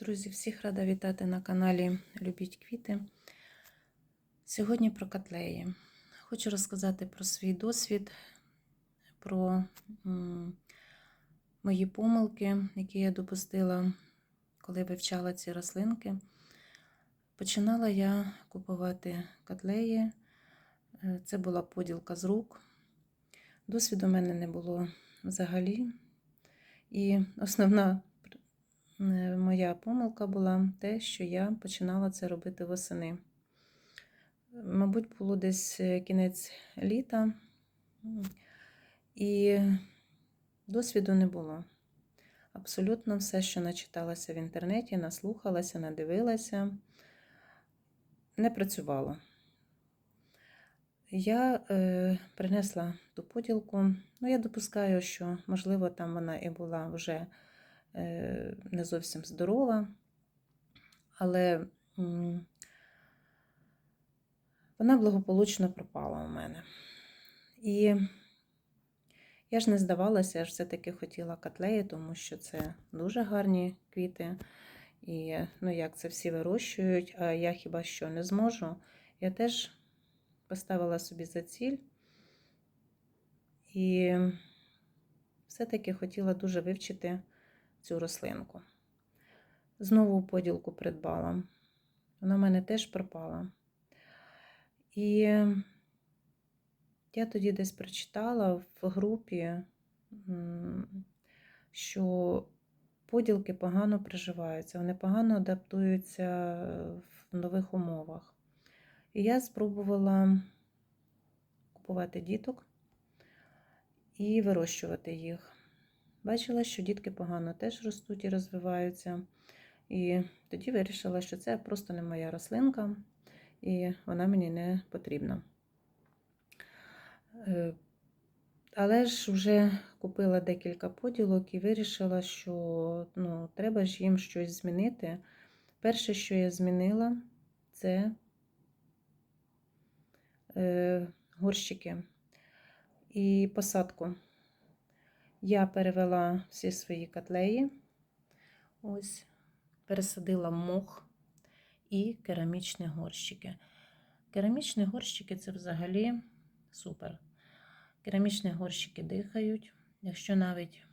Друзі, всіх рада вітати на каналі Любіть квіти. Сьогодні про котлеї. Хочу розказати про свій досвід, про мої помилки, які я допустила, коли вивчала ці рослинки. Починала я купувати котлеї. Е, Це була поділка з рук. Досвіду в мене не було взагалі. І основна моя помилка була те, що я починала це робити восени. Мабуть, було десь е, кінець літа, і досвіду не було. Абсолютно все, що начиталася в інтернеті, наслухалася, надивилася, не працювало. Я е, принесла ту поділку. Ну, я допускаю, що, можливо, там вона і була вже е, не зовсім здорова, але вона благополучно пропала у мене. І я ж не здавалася, я ж все-таки хотіла котлеї, тому що це дуже гарні квіти. І ну, як це всі вирощують, а я хіба що не зможу. Я теж поставила собі за ціль. І все-таки хотіла дуже вивчити цю рослинку. Знову поділку придбала. Вона в мене теж пропала. І я тоді десь прочитала в групі, що поділки погано приживаються, вони погано адаптуються в нових умовах. І я спробувала купувати діток і вирощувати їх. Бачила, що дітки погано теж ростуть і розвиваються. І тоді вирішила, що це просто не моя рослинка, і вона мені не потрібна. Е, Але ж вже купила декілька поділок і вирішила, що ну, треба ж їм щось змінити. Перше, що я змінила, це е, горщики і посадку. Я перевела всі свої котлеї, ось, пересадила мох і керамічні горщики. Керамічні горщики це взагалі супер. Керамічні горщики дихають. Якщо навіть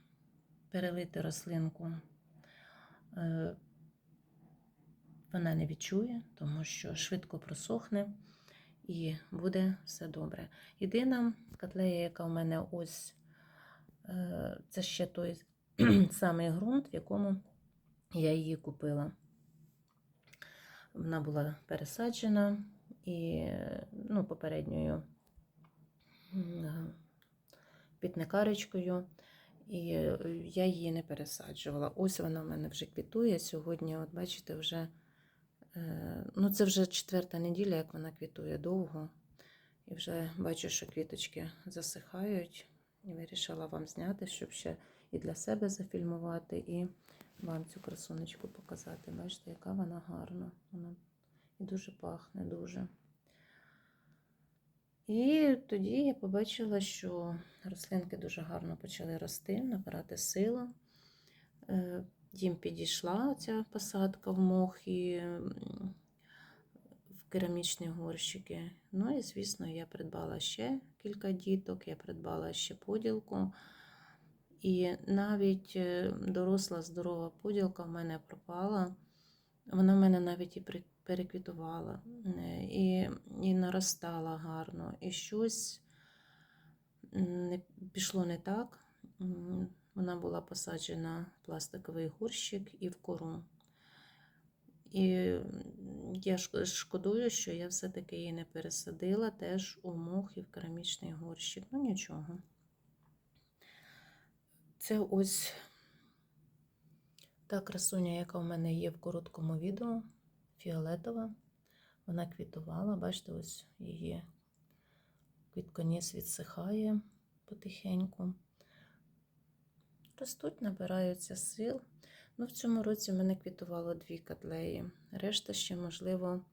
перелити рослинку, е, вона не відчує, тому що швидко просохне і буде все добре. Єдина котлея, яка в мене ось це ще той самий ґрунт, в якому я її купила. Вона була пересаджена і ну, попередньою пітникарочкою, і я її не пересаджувала. Ось вона в мене вже квітує. Сьогодні, от бачите, вже е, ну, це вже четверта неділя, як вона квітує довго. І вже бачу, що квіточки засихають. І вирішила вам зняти, щоб ще і для себе зафільмувати, і вам цю красунечку показати. Бачите, яка вона гарна. Вона і дуже пахне, дуже. І тоді я побачила, що рослинки дуже гарно почали рости, набирати силу. Е, їм підійшла ця посадка в мох і керамічні горщики. Ну і, звісно, я придбала ще кілька діток, я придбала ще поділку. І навіть е, доросла здорова поділка в мене пропала. Вона в мене навіть і переквітувала, е, і і наростала гарно. І щось не, пішло не так. Вона була посаджена в пластиковий горщик і в кору. І я шкодую, що я все-таки її не пересадила теж у мох і в керамічний горщик. Ну, нічого. Це ось та красуня, яка в мене є в короткому відео, фіолетова. Вона квітувала, бачите, ось її квітконіс відсихає потихеньку. Ростуть, набираються сил. Ну, В цьому році в мене квітувало дві котлеї. Решта ще, можливо,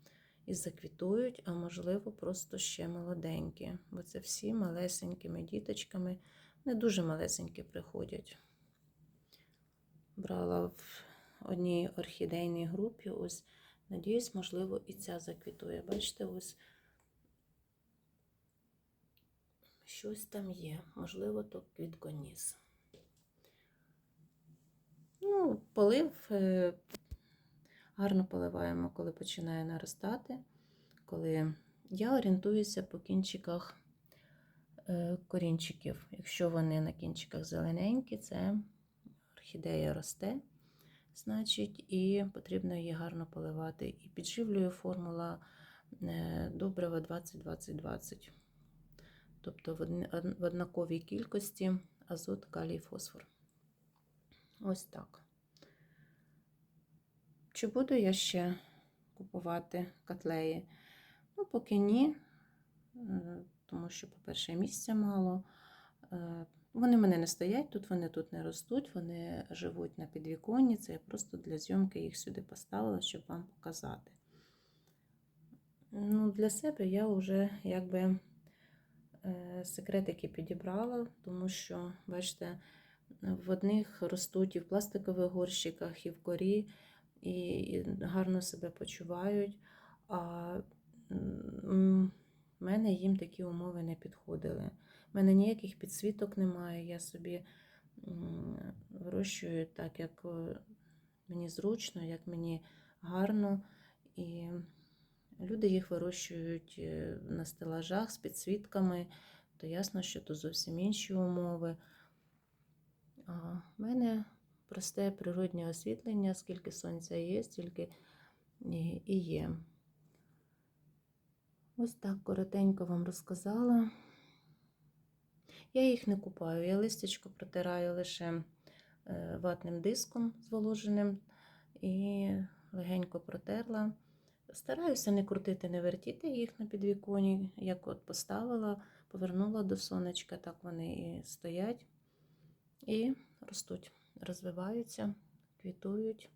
і заквітують, а можливо, просто ще молоденькі. Бо це всі малесенькими діточками, не дуже малесенькі приходять. Брала в одній орхідейній групі. Ось, надіюсь, можливо, і ця заквітує. Бачите, ось щось там є. Можливо, то квітконіс. Ну, полив е, гарно поливаємо, коли починає наростати. Коли я орієнтуюся по кінчиках е, корінчиків. Якщо вони на кінчиках зелененькі, це орхідея росте, значить, і потрібно її гарно поливати. І підживлює формула е, добрива 20-20-20. Тобто в однаковій кількості азот, калій, фосфор. Ось так. Чи буду я ще купувати котлеї? Ну, поки ні, е, тому що, по-перше, місця мало. Е, Вони мене не стоять тут, вони тут не ростуть, вони живуть на підвіконні. Це я просто для зйомки їх сюди поставила, щоб вам показати. Ну, Для себе я вже якби е, секретики підібрала, тому що, бачите, в одних ростуть і в пластикових горщиках, і в корі, і, гарно себе почувають. А в мене їм такі умови не підходили. У мене ніяких підсвіток немає. Я собі вирощую так, як е, мені зручно, як мені гарно. І люди їх вирощують е, на стелажах з підсвітками, то ясно, що то зовсім інші умови. Просте природнє освітлення, скільки сонця є, стільки і і є. Ось так коротенько вам розказала. Я їх не купаю, я листячко протираю лише е, ватним диском зволоженим і легенько протерла. Стараюся не крутити, не вертіти їх на підвіконі, як от поставила, повернула до сонечка, так вони і стоять і ростуть, розвиваються, квітують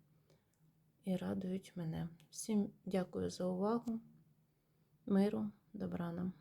і радують мене. Всім дякую за увагу, миру, добра нам.